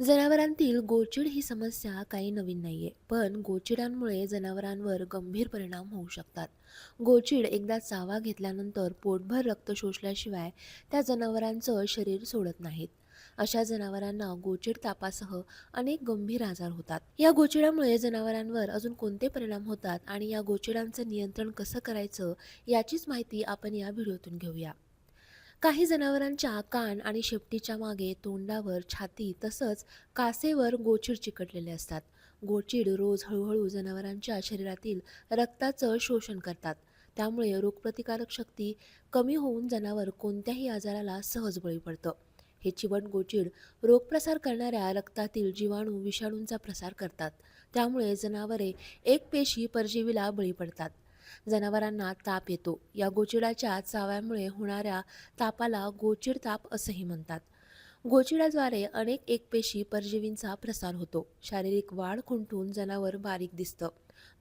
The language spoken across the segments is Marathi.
जनावरांतील गोचिड ही समस्या काही नवीन नाही आहे पण गोचिडांमुळे जनावरांवर गंभीर परिणाम होऊ शकतात. गोचिड एकदा चावा घेतल्यानंतर पोटभर रक्त शोषल्याशिवाय त्या जनावरांचं शरीर सोडत नाहीत. अशा जनावरांना गोचिड तापासह अनेक गंभीर आजार होतात. या गोचिडामुळे जनावरांवर अजून कोणते परिणाम होतात आणि या गोचिडांचं नियंत्रण कसं करायचं याचीच माहिती आपण या व्हिडिओतून घेऊया. काही जनावरांच्या कान आणि शेपटीच्या मागे तोंडावर छाती तसंच कासेवर गोचीड चिकटलेले असतात. गोचीड रोज हळूहळू जनावरांच्या शरीरातील रक्ताचं शोषण करतात. त्यामुळे रोगप्रतिकारक शक्ती कमी होऊन जनावर कोणत्याही आजाराला सहज बळी पडतं. हे चिवट गोचीड रोगप्रसार करणाऱ्या रक्तातील जीवाणू विषाणूंचा प्रसार करतात. त्यामुळे जनावरे एक पेशी परजीवीला बळी पडतात. जनावरांना ताप येतो. या गोचिडाच्या चाव्यामुळे होणाऱ्या तापाला गोचिड ताप असंही म्हणतात. गोचिडाद्वारे अनेक एकपेशी परजीवींचा प्रसार होतो. शारीरिक वाढ खुंटून जनावर बारीक दिसतं.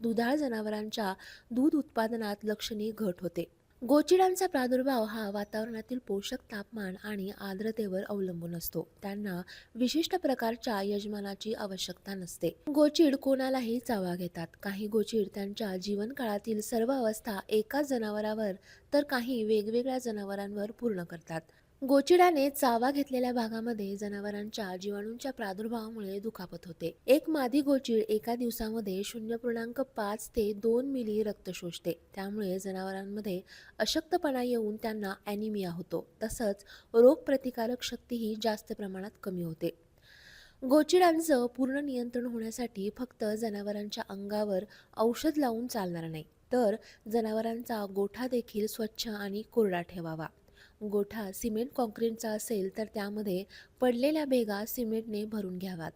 दुधाळ जनावरांच्या दूध उत्पादनात लक्षणीय घट होते. गोचिडांचा प्रादुर्भाव हा वातावरणातील पोषक तापमान आणि आर्द्रतेवर अवलंबून असतो. त्यांना विशिष्ट प्रकारच्या यजमानाची आवश्यकता नसते. गोचिड कोणालाही चावा घेतात. काही गोचिड त्यांच्या जीवनकाळातील सर्व अवस्था एकाच जनावरावर तर काही वेगवेगळ्या जनावरांवर पूर्ण करतात. गोचिडाने चावा घेतलेल्या भागामध्ये जनावरांच्या जीवाणूंच्या प्रादुर्भावामुळे दुखापत होते. एक मादी गोचिड एका दिवसामध्ये शून्य पूर्णांक पाच ते दोन मिली रक्त शोषते. त्यामुळे जनावरांमध्ये अशक्तपणा येऊन त्यांना ॲनिमिया होतो. तसंच रोगप्रतिकारक शक्तीही जास्त प्रमाणात कमी होते. गोचिडांचं पूर्ण नियंत्रण होण्यासाठी फक्त जनावरांच्या अंगावर औषध लावून चालणार नाही. तर जनावरांचा गोठा देखील स्वच्छ आणि कोरडा ठेवावा. गोठा सिमेंट कॉन्क्रीटचा असेल तर त्यामध्ये पडलेल्या भेगा सिमेंटने भरून घ्यावात.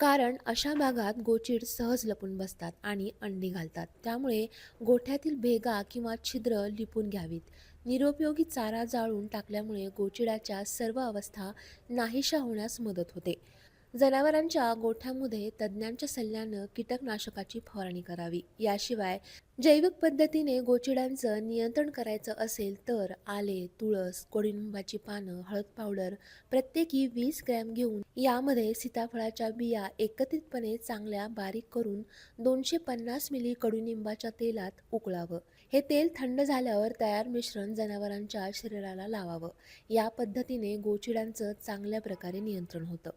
कारण अशा भागात गोचीड सहज लपून बसतात आणि अंडी घालतात. त्यामुळे गोठ्यातील भेगा किंवा छिद्र लिपून घ्यावीत. निरुपयोगी चारा जाळून टाकल्यामुळे गोचिडाच्या सर्व अवस्था नाहीशा होण्यास मदत होते. जनावरांच्या गोठ्यामध्ये तज्ज्ञांच्या सल्ल्यानं कीटकनाशकाची फवारणी करावी. याशिवाय जैविक पद्धतीने गोचिडांचं नियंत्रण करायचं असेल तर आले तुळस कडुनिंबाची पानं हळद पावडर प्रत्येकी वीस ग्रॅम घेऊन यामध्ये सीताफळाच्या बिया एकत्रितपणे चांगल्या बारीक करून दोनशे पन्नास मिली कडुनिंबाच्या तेलात उकळावं. हे तेल थंड झाल्यावर तयार मिश्रण जनावरांच्या शरीराला लावावं. या पद्धतीने गोचिडांचं चांगल्या प्रकारे नियंत्रण होतं.